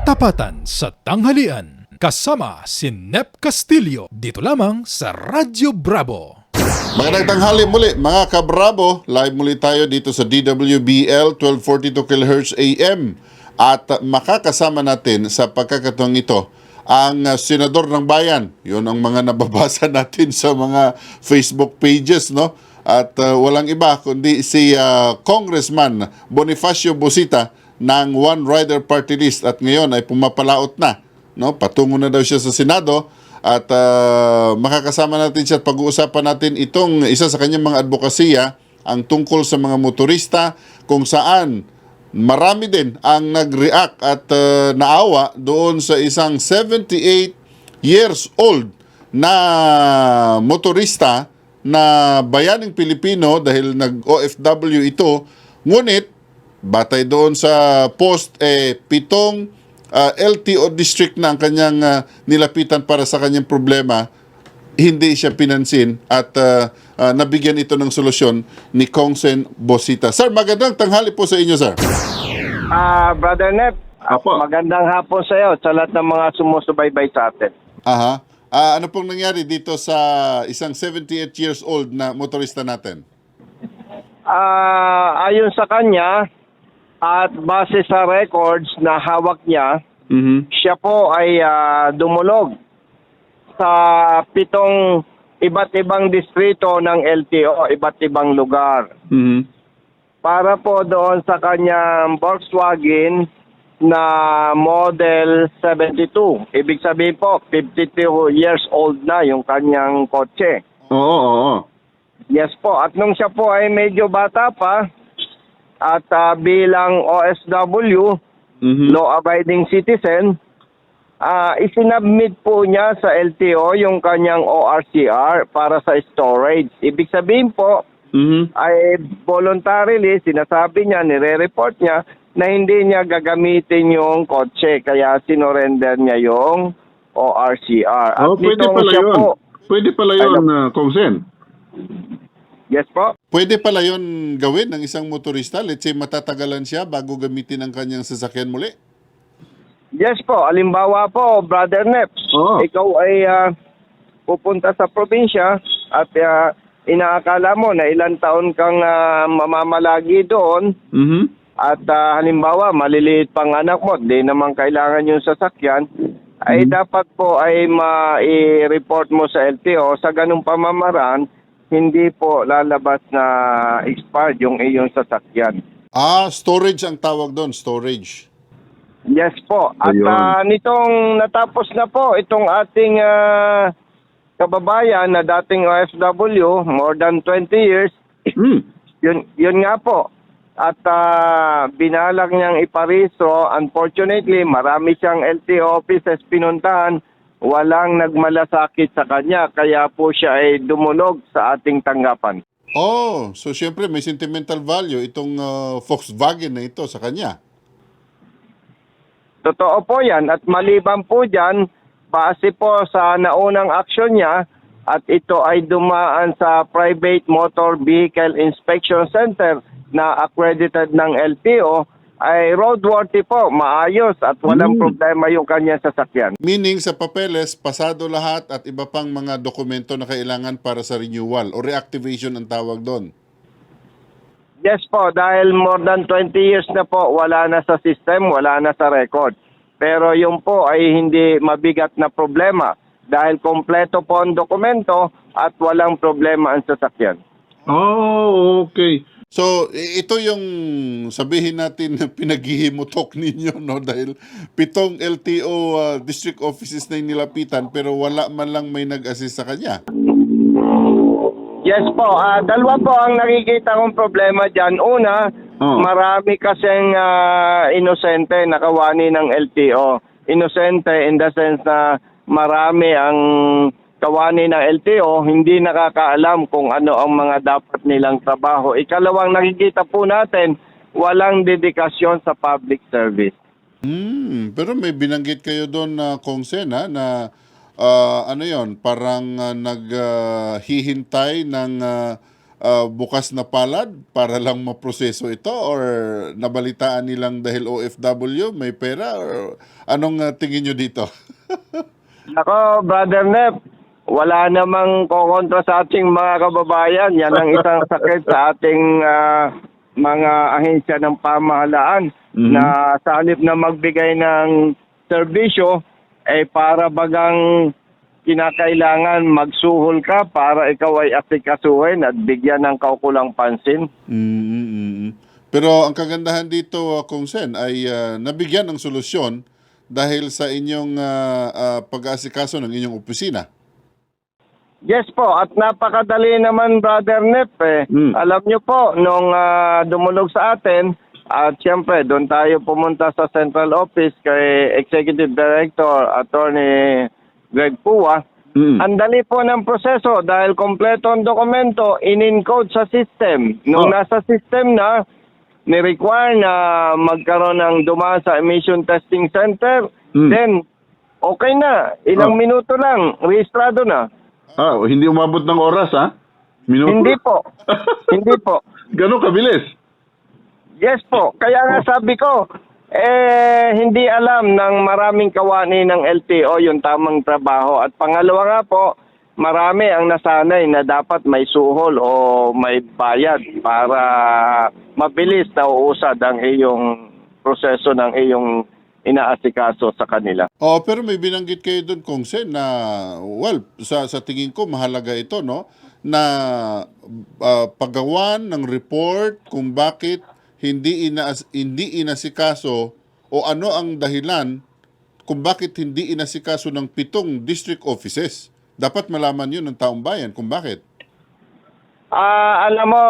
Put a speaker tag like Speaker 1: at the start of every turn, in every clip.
Speaker 1: Tapatan sa tanghalian kasama si Nep Castillo dito lamang sa Radyo Bravo.
Speaker 2: Magandang tanghali muli mga kabrabo. Live muli tayo dito sa DWBL 1242 kHz AM. At makakasama natin sa pagkakataong ito ang Senador ng Bayan. Yun ang mga nababasa natin sa mga Facebook pages, no? At uh, walang iba kundi si uh, Congressman Bonifacio Busita ng One Rider Party List at ngayon ay pumapalaot na, no? Patungo na daw siya sa Senado at ah, makakasama natin siya at pag-uusapan natin itong isa sa kanyang mga advokasya ang tungkol sa mga motorista kung saan marami din ang nag-react at ah, naawa doon sa isang 78 years old na motorista na bayaning Pilipino dahil nag-OFW ito ngunit batay doon sa post eh pitong ah, LTO district na ang kanyang ah, nilapitan para sa kanyang problema hindi siya pinansin at ah, ah, nabigyan ito ng solusyon ni Kongsen Bosita. Sir, magandang tanghali po sa inyo, sir.
Speaker 3: Ah, Brother Nep,
Speaker 2: Apo.
Speaker 3: magandang hapon sa iyo sa lahat ng mga sumusubaybay sa atin.
Speaker 2: Aha. Ah, ano pong nangyari dito sa isang 78 years old na motorista natin?
Speaker 3: Ah, ayon sa kanya at base sa records na hawak niya,
Speaker 2: Mhm.
Speaker 3: siya po ay ah, dumulog sa pitong iba't ibang distrito ng LTO, iba't ibang lugar.
Speaker 2: Mhm.
Speaker 3: Para po doon sa kanyang Volkswagen na model 72. Ibig sabihin po, 52 years old na yung kanyang kotse.
Speaker 2: Oo, oo.
Speaker 3: Yes po. At nung siya po ay medyo bata pa at ah, bilang OSW,
Speaker 2: Mhm.
Speaker 3: law-abiding citizen, ah isinabmit po niya sa LTO yung kanyang ORCR para sa storage. Ibig sabihin po,
Speaker 2: Mhm.
Speaker 3: ay voluntarily, sinasabi niya, nire-report niya na hindi niya gagamitin yung kotse. Kaya sinorender niya yung ORCR. At
Speaker 4: Oh, pwede pala yun.
Speaker 3: po,
Speaker 4: Pwede pala yun, uh, Kongsen.
Speaker 3: Yes po,
Speaker 2: Pwede pala yon gawin ng isang motorista? Let's say matatagalan siya bago gamitin ang kanyang sasakyan muli?
Speaker 3: Yes po, alimbawa po, Brother Nep,
Speaker 4: Oo.
Speaker 3: ikaw ay ah, pupunta sa probinsya at ah, inaakala mo na ilang taon kang ah, mamamalagi doon
Speaker 4: Mhm.
Speaker 3: at ah, halimbawa maliliit pang anak mo, di naman kailangan yung sasakyan, ay dapat po ay ma-report mo sa LTO sa ganung pamamaraan, hindi po lalabas na expired yung iyong sasakyan.
Speaker 2: Ah, storage ang tawag doon, storage.
Speaker 3: Yes po. At
Speaker 4: Ayun.
Speaker 3: ah, nitong natapos na po itong ating ah, kababayan na dating OFW, more than 20 years,
Speaker 4: Mm.
Speaker 3: yun, yun nga po. At ah, binalak niyang ipariso. Unfortunately, marami siyang LTO offices pinuntahan. Walang nagmalasakit sa kanya. Kaya po siya ay dumulog sa ating tanggapan.
Speaker 2: Oh, so syempre may sentimental value itong ah, Volkswagen na ito sa kanya.
Speaker 3: Totoo po yan. At maliban po dyan, base po sa naunang aksyon niya, at ito ay dumaan sa Private Motor Vehicle Inspection Center na accredited ng LTO, ay roadworthy po, maayos at walang
Speaker 4: Hmm.
Speaker 3: problema yung kanyang sasakyan.
Speaker 2: Meaning sa papeles, pasado lahat at iba pang mga dokumento na kailangan para sa renewal o reactivation ang tawag doon.
Speaker 3: Yes po, dahil more than 20 years na po, wala na sa system, wala na sa record. Pero yung po ay hindi mabigat na problema dahil kompleto po ang dokumento at walang problema ang sasakyan.
Speaker 4: Oh, okay.
Speaker 2: So, ito yung sabihin natin na pinaghihimutok ninyo, no? Dahil pitong LTO ah, district offices na nilapitan pero wala man lang may nag-assist sa kanya.
Speaker 3: Yes po, ah, dalawa po ang nakikita kong problema dyan. Una,
Speaker 4: Oh.
Speaker 3: marami kasing ah, inosente na kawani ng LTO. Inosente in the sense na marami ang kawani ng LTO, hindi nakakaalam kung ano ang mga dapat nilang trabaho. Ikalawang nakikita po natin, walang dedikasyon sa public service.
Speaker 2: Hmm, pero may binanggit kayo doon na Kongsen ha, na ah, ano yon parang ah, naghihintay ng ah, ah, bukas na palad para lang maproseso ito or nabalitaan nilang dahil OFW may pera or anong ah, tingin nyo dito?
Speaker 3: Ako, Brother Nep, wala namang kokontra sa ating mga kababayan. Yan ang isang sakit sa ating ah, mga ahensya ng pamahalaan
Speaker 4: Mhm.
Speaker 3: na sa halip na magbigay ng serbisyo, ay para bagang kinakailangan magsuhol ka para ikaw ay asikasuhin at bigyan ng kaukulang pansin.
Speaker 2: Mm, mm, mm. Pero ang kagandahan dito, uh, Kung Sen, ay ah, nabigyan ng solusyon dahil sa inyong ah, ah, pag-aasikaso ng inyong opisina.
Speaker 3: Yes po, at napakadali naman Brother Nep eh.
Speaker 4: Mm.
Speaker 3: Alam niyo po, nung ah, dumulog sa atin, at siyempre doon tayo pumunta sa central office kay Executive Director Attorney Greg Pua.
Speaker 4: Mm.
Speaker 3: Ang dali po ng proseso dahil kompleto ang dokumento, in-encode sa system. Nung
Speaker 4: Oh.
Speaker 3: nasa system na, ni-require na magkaroon ng dumaan sa emission testing center,
Speaker 4: Mm.
Speaker 3: then okay na. Ilang
Speaker 4: Oh.
Speaker 3: minuto lang, rehistrado na.
Speaker 4: Ah, hindi umabot ng oras, ha? Minuto?
Speaker 3: Hindi po. Hindi po.
Speaker 4: Ganon kabilis?
Speaker 3: Yes po. Kaya nga sabi ko, eh, hindi alam ng maraming kawani ng LTO yung tamang trabaho. At pangalawa nga po, marami ang nasanay na dapat may suhol o may bayad para mabilis na uusad ang iyong proseso ng iyong inaasikaso sa kanila.
Speaker 2: Oh, pero may binanggit kayo doon, Kung Sen, na, well, sa, sa tingin ko, mahalaga ito, no? Na ah, paggawan ng report kung bakit hindi, inaas, hindi inasikaso o ano ang dahilan kung bakit hindi inasikaso ng pitong district offices. Dapat malaman yun ng taong bayan kung bakit.
Speaker 3: Ah, alam mo,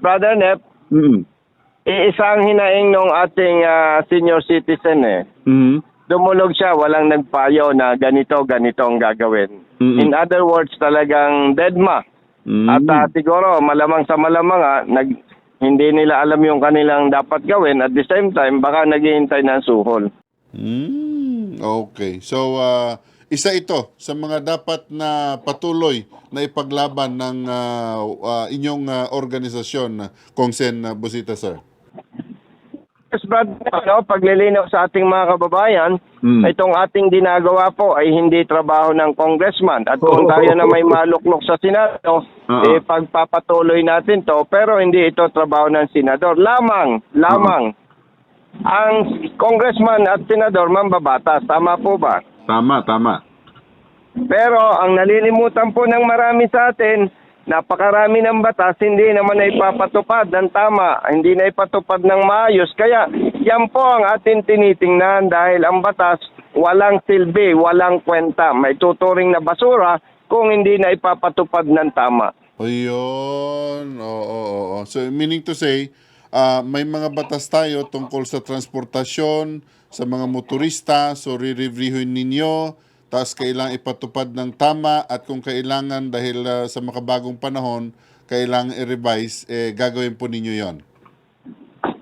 Speaker 3: Brother Nep,
Speaker 4: Mm.
Speaker 3: Iisang hinaing ng ating ah, senior citizen eh.
Speaker 4: Mm.
Speaker 3: dumulog siya, walang nagpayo na ganito, ganito ang gagawin.
Speaker 4: Mm-mm.
Speaker 3: In other words, talagang deadma.
Speaker 4: Mm.
Speaker 3: At ah, siguro, malamang sa malamang ah, nag, hindi nila alam yung kanilang dapat gawin. At the same time, baka naghihintay ng suhol.
Speaker 2: Hmm, okay. So, ah, isa ito sa mga dapat na patuloy na ipaglaban ng ah, ah, inyong ah, organisasyon, ah, Busita, sir.
Speaker 3: Yes, Brad, ano, paglilinaw sa ating mga kababayan,
Speaker 4: Mm.
Speaker 3: itong ating ginagawa po ay hindi trabaho ng congressman. At kung tayo na may maluklok sa Senado,
Speaker 4: Oo.
Speaker 3: eh, pagpapatuloy natin to. Pero hindi ito trabaho ng senador. Lamang, lamang, ang congressman at senador mambabatas. Tama po ba?
Speaker 4: Tama, tama.
Speaker 3: Pero ang nalilimutan po ng marami sa atin, napakarami ng batas, hindi naman na ipapatupad ng tama, hindi na ipatupad ng maayos. Kaya yan po ang atin tinitingnan dahil ang batas walang silbi, walang kwenta. May tuturing na basura kung hindi na ipapatupad ng tama.
Speaker 2: Ayun. Oo, oo, oo. So, meaning to say, ah, may mga batas tayo tungkol sa transportasyon, sa mga motorista, so re-reviewin ninyo, tapos kailangan ipatupad ng tama at kung kailangan dahil ah, sa makabagong panahon, kailangan i-revise, eh, gagawin po ninyo yon.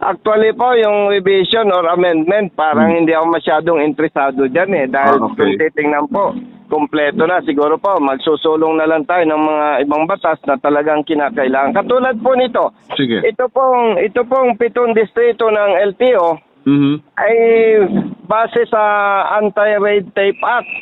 Speaker 3: Actually po, yung revision or amendment, parang hindi ako masyadong interesado dyan eh. Dahil
Speaker 4: Ah, okay.
Speaker 3: kung titingnan po, kumpleto na. Siguro po, magsusulong na lang tayo ng mga ibang batas na talagang kinakailangan. Katulad po nito,
Speaker 4: Sige.
Speaker 3: ito pong, ito pong pitong distrito ng LTO
Speaker 4: Mhm.
Speaker 3: ay base sa Anti-Red Tape Act.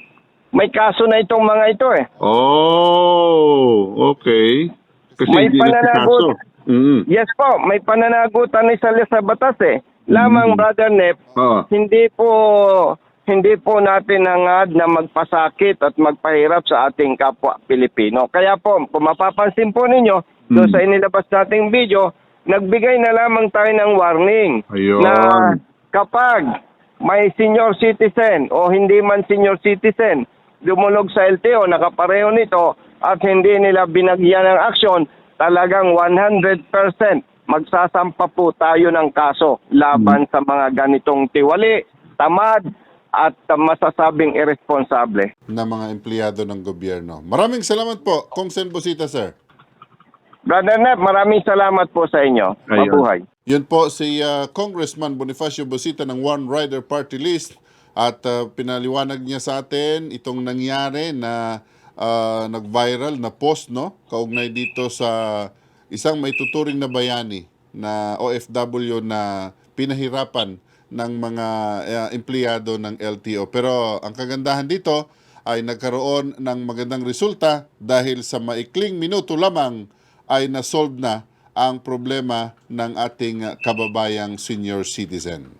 Speaker 3: May kaso na itong mga ito eh.
Speaker 4: Oh, okay. Kasi
Speaker 3: May
Speaker 4: hindi
Speaker 3: pananagot.
Speaker 4: Mm.
Speaker 3: Yes po, may pananagutan ni sa sa batas eh. Lamang,
Speaker 4: Mm.
Speaker 3: Brother Nep,
Speaker 4: Oo.
Speaker 3: hindi po hindi po natin hangad na magpasakit at magpahirap sa ating kapwa Pilipino. Kaya po, kung mapapansin po ninyo, doon
Speaker 4: Mm.
Speaker 3: sa inilabas nating video, nagbigay na lamang tayo ng warning
Speaker 4: Ayun.
Speaker 3: na kapag may senior citizen o hindi man senior citizen dumulog sa LTO, nakapareho nito at hindi nila binagyan ng aksyon, talagang 100% magsasampa po tayo ng kaso laban sa mga ganitong tiwali, tamad, at masasabing irresponsable.
Speaker 2: na mga empleyado ng gobyerno. Maraming salamat po, Kong Sen Busita, sir.
Speaker 3: Brother Nep, maraming salamat po sa inyo.
Speaker 4: Ayun.
Speaker 3: Mabuhay.
Speaker 2: Yun po si uh, Congressman Bonifacio Busita ng One Rider Party List at uh, pinaliwanag niya sa atin itong nangyari na ah, nag-viral na post no kaugnay dito sa isang maituturing na bayani na OFW na pinahirapan ng mga ah, empleyado ng LTO. Pero ang kagandahan dito ay nagkaroon ng magandang resulta dahil sa maikling minuto lamang ay nasolve na ang problema ng ating kababayang senior citizen.